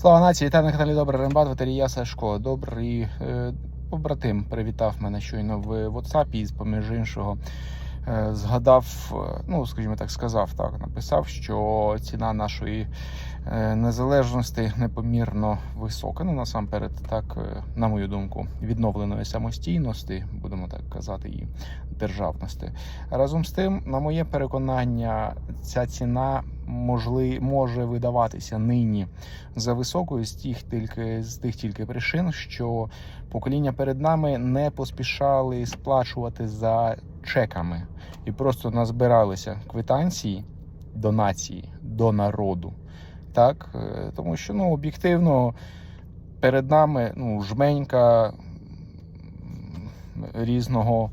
Слава нації, вітаю на каналі Добрий Рембат, ветерія Сашко. Добрий е, побратим привітав мене щойно в WhatsApp і, поміж іншого, е, згадав, е, ну, скажімо так, сказав так, написав, що ціна нашої е, незалежності непомірно висока. Ну, насамперед, так, е, на мою думку, відновленої самостійності, будемо так казати, і державності. Разом з тим, на моє переконання, ця ціна можли, може видаватися нині за високою з тих тільки з тих тільки причин, що покоління перед нами не поспішали сплачувати за чеками і просто назбиралися квитанції до нації, до народу. Так, Е, тому що ну об'єктивно перед нами ну, жменька різного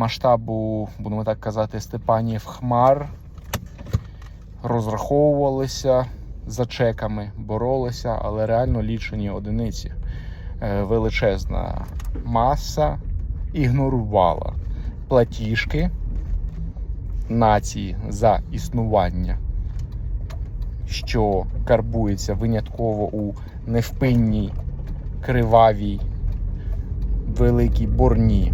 масштабу, будемо так казати, Степанів Хмар розраховувалися за чеками, боролися, але реально лічені одиниці. Е, Величезна маса ігнорувала платіжки нації за існування, що карбується винятково у невпинній, кривавій, великій борні.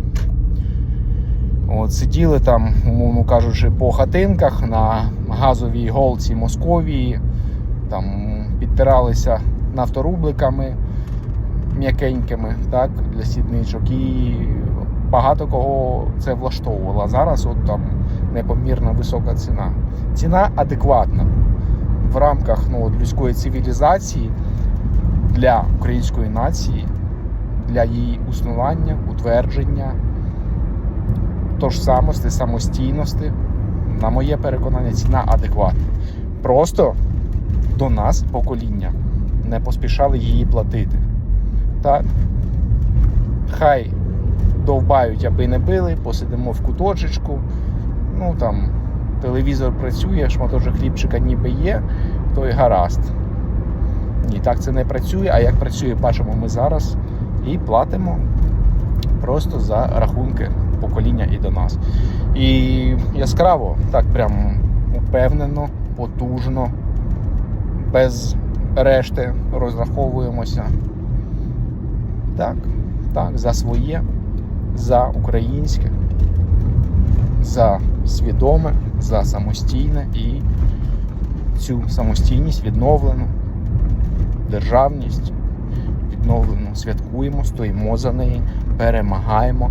От, сиділи там, умовно кажучи, по хатинках на газовій голці Московії, там підтиралися нафторубликами м'якенькими так, для сідничок. І багато кого це влаштовувало. Зараз от там непомірно висока ціна. Ціна адекватна в рамках ну, от, людської цивілізації для української нації, для її існування, утвердження тож самості, самостійності, на моє переконання, ціна адекватна. Просто до нас покоління не поспішали її платити. Так? Хай довбають, аби не били, посидимо в куточечку. Ну там телевізор працює, шматочок хлібчика ніби є, то й гаразд. Ні, так це не працює, а як працює, бачимо ми зараз і платимо просто за рахунки покоління і до нас. І яскраво, так прям упевнено, потужно, без решти розраховуємося. Так, так, за своє, за українське, за свідоме, за самостійне і цю самостійність відновлену, державність відновлену, святкуємо, стоїмо за неї, перемагаємо